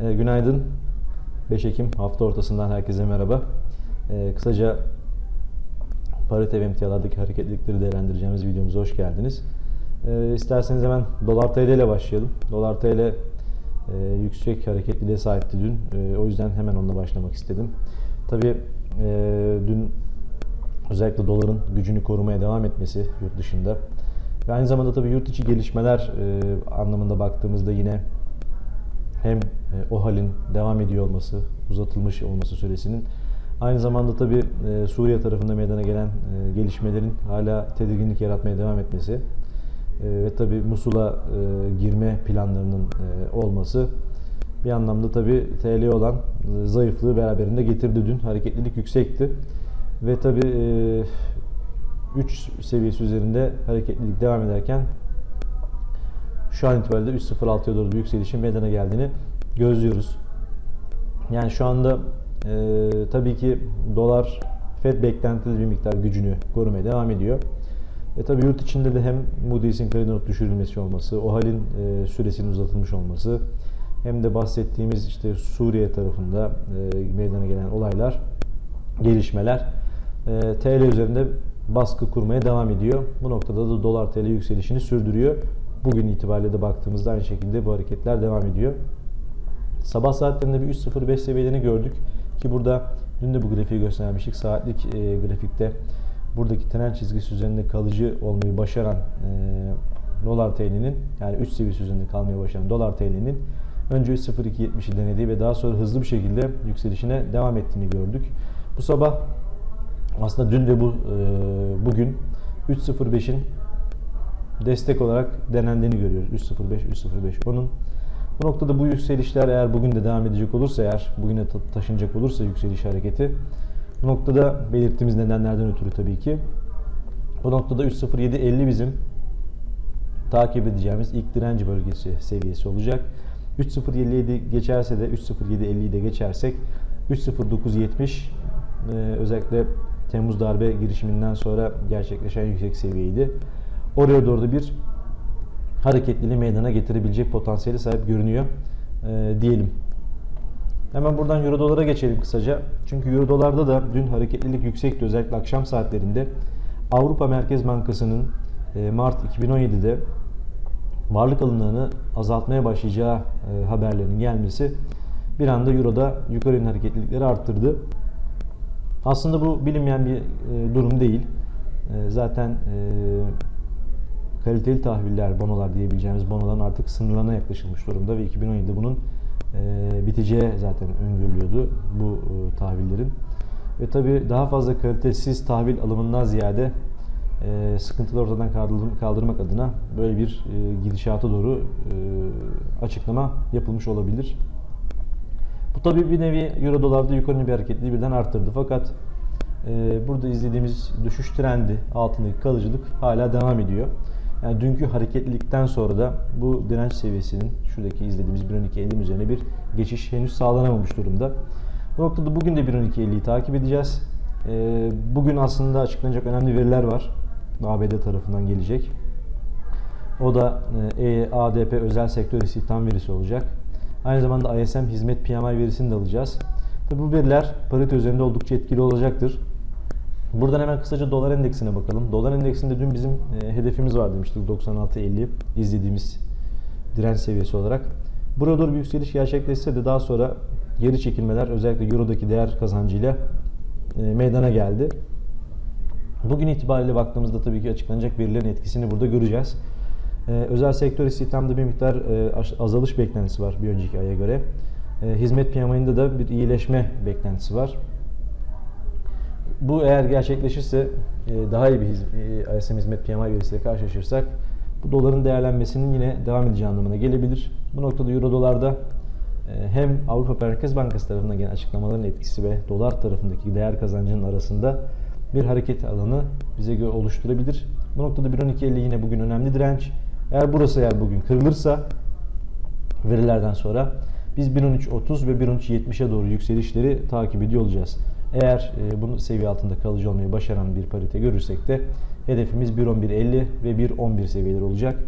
E, günaydın. 5 Ekim hafta ortasından herkese merhaba. E, kısaca parite ve emtialardaki hareketlilikleri değerlendireceğimiz videomuza hoş geldiniz. E, isterseniz hemen dolar TL ile başlayalım. Dolar TL e, yüksek hareketliliğe sahipti dün. E, o yüzden hemen onunla başlamak istedim. Tabii e, dün özellikle doların gücünü korumaya devam etmesi yurt dışında ve aynı zamanda tabii yurt içi gelişmeler e, anlamında baktığımızda yine hem e, o halin devam ediyor olması, uzatılmış olması süresinin aynı zamanda tabii e, Suriye tarafında meydana gelen e, gelişmelerin hala tedirginlik yaratmaya devam etmesi ve tabii Musul'a girme planlarının olması bir anlamda tabii TL'ye olan zayıflığı beraberinde getirdi dün. Hareketlilik yüksekti. Ve tabii e, 3 seviyesi üzerinde hareketlilik devam ederken şu an itibariyle 3.06'ya doğru bir yükselişin meydana geldiğini gözlüyoruz. Yani şu anda e, tabii ki dolar FED beklentili bir miktar gücünü korumaya devam ediyor. E tabii yurt içinde de hem Moody's'in kredi not düşürülmesi olması, o halin e, süresinin uzatılmış olması, hem de bahsettiğimiz işte Suriye tarafında e, meydana gelen olaylar, gelişmeler e, TL üzerinde baskı kurmaya devam ediyor. Bu noktada da dolar TL yükselişini sürdürüyor. Bugün itibariyle de baktığımızda aynı şekilde bu hareketler devam ediyor. Sabah saatlerinde bir 3.05 seviyelerini gördük ki burada dün de bu grafiği göstermiştik. Saatlik e, grafikte buradaki trend çizgisi üzerinde kalıcı olmayı başaran e, dolar TL'nin yani 3 seviyesi üzerinde kalmaya başlayan dolar TL'nin önce 3.0270'i denediği ve daha sonra hızlı bir şekilde yükselişine devam ettiğini gördük. Bu sabah aslında dün ve bu e, bugün 3.05'in destek olarak denendiğini görüyoruz. 3.05, 3.05 onun. Bu noktada bu yükselişler eğer bugün de devam edecek olursa eğer bugüne ta- taşınacak olursa yükseliş hareketi bu noktada belirttiğimiz nedenlerden ötürü tabii ki bu noktada 3.0750 bizim takip edeceğimiz ilk direnç bölgesi seviyesi olacak. 3.07 geçerse de 3.0750'yi de geçersek 3.0970 e, özellikle Temmuz darbe girişiminden sonra gerçekleşen yüksek seviyeydi. Oraya doğru da bir hareketliliği meydana getirebilecek potansiyeli sahip görünüyor e, diyelim. Hemen buradan Euro dolara geçelim kısaca. Çünkü Euro dolarda da dün hareketlilik yüksekti özellikle akşam saatlerinde. Avrupa Merkez Bankası'nın e, Mart 2017'de varlık alımlarını azaltmaya başlayacağı e, haberlerinin gelmesi bir anda Euro'da yukarı yönlü hareketlilikleri arttırdı. Aslında bu bilinmeyen bir e, durum değil. E, zaten e, kaliteli tahviller, bonolar diyebileceğimiz bonoların artık sınırlarına yaklaşılmış durumda ve 2017'de bunun e, biteceği zaten öngörülüyordu bu e, tahvillerin. Ve tabii daha fazla kalitesiz tahvil alımından ziyade e, sıkıntıları ortadan kaldır- kaldırmak adına böyle bir e, gidişata doğru açıklama yapılmış olabilir. Bu tabii bir nevi Euro dolarda yukarı bir hareketliği birden arttırdı. Fakat e, burada izlediğimiz düşüş trendi altındaki kalıcılık hala devam ediyor. Yani dünkü hareketlilikten sonra da bu direnç seviyesinin şuradaki izlediğimiz 1.12.50 üzerine bir geçiş henüz sağlanamamış durumda. Bu noktada bugün de 1.12.50'yi takip edeceğiz. E, bugün aslında açıklanacak önemli veriler var. ABD tarafından gelecek. O da e, ADP özel sektör istihdam verisi olacak. Aynı zamanda ISM hizmet PMI verisini de alacağız. Tabi bu veriler parite üzerinde oldukça etkili olacaktır. Buradan hemen kısaca dolar endeksine bakalım. Dolar endeksinde dün bizim e, hedefimiz var demiştik 96.50 izlediğimiz direnç seviyesi olarak. Buraya doğru bir yükseliş gerçekleşse de daha sonra geri çekilmeler özellikle Euro'daki değer kazancıyla e, meydana geldi. Bugün itibariyle baktığımızda tabii ki açıklanacak verilerin etkisini burada göreceğiz. Ee, özel sektör istihdamda bir miktar e, azalış beklentisi var bir önceki aya göre. E, hizmet piyamayında da bir iyileşme beklentisi var. Bu eğer gerçekleşirse e, daha iyi bir hiz- e, ISM hizmet PMI verisiyle karşılaşırsak bu doların değerlenmesinin yine devam edeceği anlamına gelebilir. Bu noktada Euro dolarda e, hem Avrupa Merkez Bankası tarafından gelen açıklamaların etkisi ve dolar tarafındaki değer kazancının arasında bir hareket alanı bize göre oluşturabilir. Bu noktada 1.12.50 yine bugün önemli direnç. Eğer burası eğer bugün kırılırsa verilerden sonra biz 1.13.30 ve 1.13.70'e doğru yükselişleri takip ediyor olacağız. Eğer e, bunu seviye altında kalıcı olmayı başaran bir parite görürsek de hedefimiz 1.11.50 ve 1.11 seviyeleri olacak.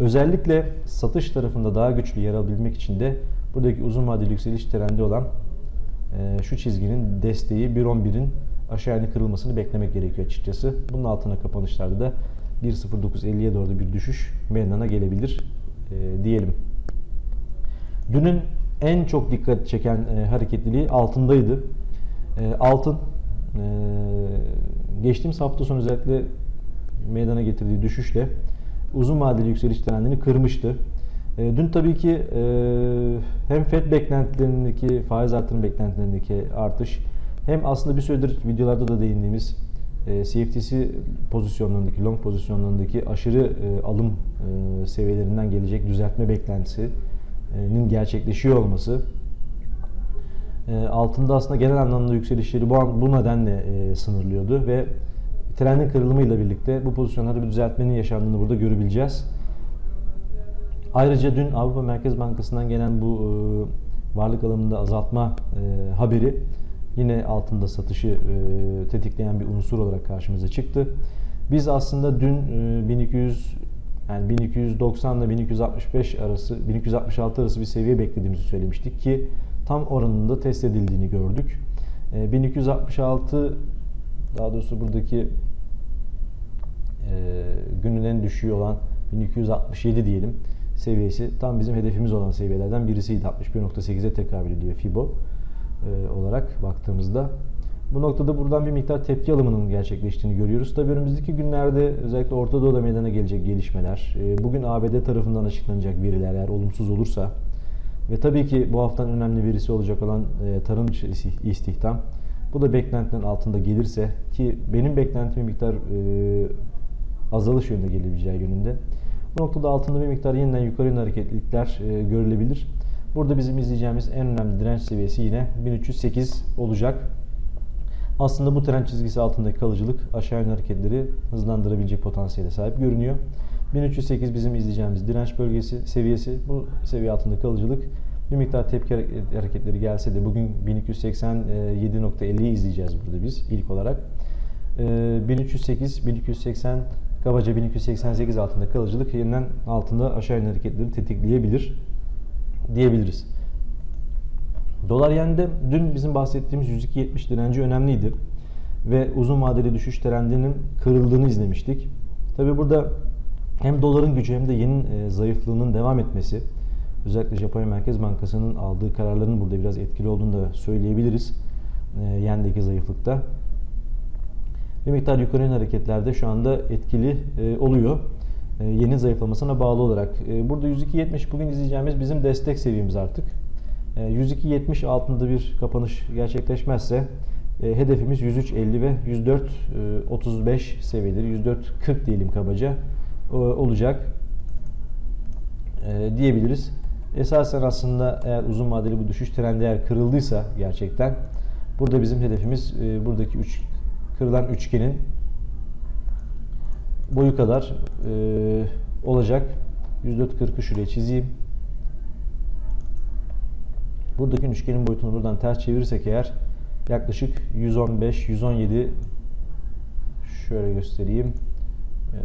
Özellikle satış tarafında daha güçlü yer alabilmek için de buradaki uzun vadeli yükseliş trendi olan e, şu çizginin desteği 1.11'in aşağı yönlü kırılmasını beklemek gerekiyor açıkçası. Bunun altına kapanışlarda da 1.0950'ye doğru bir düşüş meydana gelebilir e, diyelim. Dünün en çok dikkat çeken e, hareketliliği altındaydı. E, altın e, geçtiğimiz hafta sonu özellikle meydana getirdiği düşüşle uzun vadeli yükseliş trendini kırmıştı. E, dün tabii ki e, hem FED beklentilerindeki faiz artırım beklentilerindeki artış hem aslında bir süredir videolarda da değindiğimiz e, CFTC pozisyonlarındaki, long pozisyonlarındaki aşırı e, alım e, seviyelerinden gelecek düzeltme beklentisinin gerçekleşiyor olması e, altında aslında genel anlamda yükselişleri bu, an- bu nedenle e, sınırlıyordu ve trendin kırılımıyla birlikte bu pozisyonlarda bir düzeltmenin yaşandığını burada görebileceğiz. Ayrıca dün Avrupa Merkez Bankası'ndan gelen bu e, varlık alımında azaltma e, haberi yine altında satışı e, tetikleyen bir unsur olarak karşımıza çıktı. Biz aslında dün e, 1200 yani 1290 ile 1265 arası 1266 arası bir seviye beklediğimizi söylemiştik ki tam oranında test edildiğini gördük. E, 1266 daha doğrusu buradaki e, günün en düşüğü olan 1267 diyelim seviyesi tam bizim hedefimiz olan seviyelerden birisiydi. 61.8'e tekabül ediyor FIBO e, olarak baktığımızda. Bu noktada buradan bir miktar tepki alımının gerçekleştiğini görüyoruz. Tabii önümüzdeki günlerde özellikle Orta Doğu'da meydana gelecek gelişmeler, e, bugün ABD tarafından açıklanacak veriler eğer olumsuz olursa ve tabii ki bu haftanın önemli verisi olacak olan e, tarım istihdam, bu da beklentinin altında gelirse ki benim beklentim bir miktar e, azalış yönünde gelebileceği yönünde. Bu noktada altında bir miktar yeniden yukarı yönlü hareketlilikler e, görülebilir. Burada bizim izleyeceğimiz en önemli direnç seviyesi yine 1308 olacak. Aslında bu trend çizgisi altındaki kalıcılık aşağı yönlü hareketleri hızlandırabilecek potansiyele sahip görünüyor. 1308 bizim izleyeceğimiz direnç bölgesi seviyesi. Bu seviye altında kalıcılık bir miktar tepki hareketleri gelse de bugün 1287.50'yi izleyeceğiz burada biz ilk olarak. 1308, 1280 kabaca 1288 altında kalıcılık yeniden altında aşağı yönlü hareketleri tetikleyebilir diyebiliriz. Dolar yende dün bizim bahsettiğimiz 102.70 direnci önemliydi ve uzun vadeli düşüş trendinin kırıldığını izlemiştik. Tabi burada hem doların gücü hem de yenin e, zayıflığının devam etmesi özellikle Japonya Merkez Bankası'nın aldığı kararların burada biraz etkili olduğunu da söyleyebiliriz. E, yendeki zayıflıkta. Bir miktar yukarı hareketlerde şu anda etkili e, oluyor. Yeni zayıflamasına bağlı olarak. Burada 102.70 bugün izleyeceğimiz bizim destek seviyemiz artık. E, 102.70 altında bir kapanış gerçekleşmezse hedefimiz 103.50 ve 104.35 seviyeleri, 104.40 diyelim kabaca olacak e, diyebiliriz. Esasen aslında eğer uzun vadeli bu düşüş trendi eğer kırıldıysa gerçekten burada bizim hedefimiz e, buradaki 3 kırılan üçgenin boyu kadar e, olacak. 104.40'ı şuraya çizeyim. Buradaki üçgenin boyutunu buradan ters çevirirsek eğer yaklaşık 115, 117 şöyle göstereyim. E,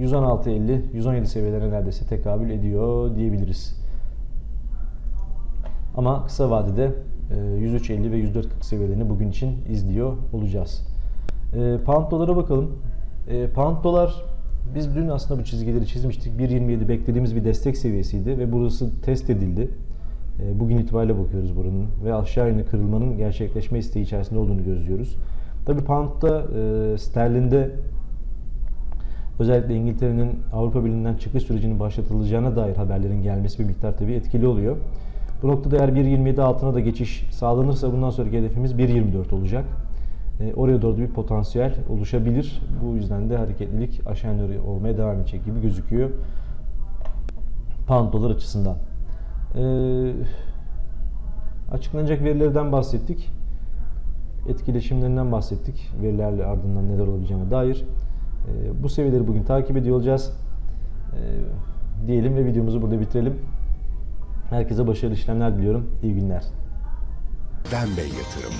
116.50, 117 seviyelerine neredeyse tekabül ediyor diyebiliriz. Ama kısa vadede 103.50 ve 104.40 seviyelerini bugün için izliyor olacağız. E, pound dolara bakalım. E, pound dolar biz dün aslında bu çizgileri çizmiştik. 1.27 beklediğimiz bir destek seviyesiydi ve burası test edildi. E, bugün itibariyle bakıyoruz buranın ve aşağı yönlü kırılmanın gerçekleşme isteği içerisinde olduğunu gözlüyoruz. Tabi pound'da e, sterlinde özellikle İngiltere'nin Avrupa Birliği'nden çıkış sürecinin başlatılacağına dair haberlerin gelmesi bir miktar tabii etkili oluyor. Bu noktada eğer 1.27 altına da geçiş sağlanırsa bundan sonraki hedefimiz 1.24 olacak. E, oraya doğru bir potansiyel oluşabilir. Bu yüzden de hareketlilik aşağı yönlü olmaya devam edecek gibi gözüküyor. Pound dolar açısından. E, açıklanacak verilerden bahsettik. Etkileşimlerinden bahsettik. Verilerle ardından neler olabileceğine dair. E, bu seviyeleri bugün takip ediyor olacağız. E, diyelim ve videomuzu burada bitirelim. Herkese başarılı işlemler diliyorum. İyi günler. Ben Bey Yatırım.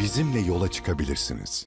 Bizimle yola çıkabilirsiniz.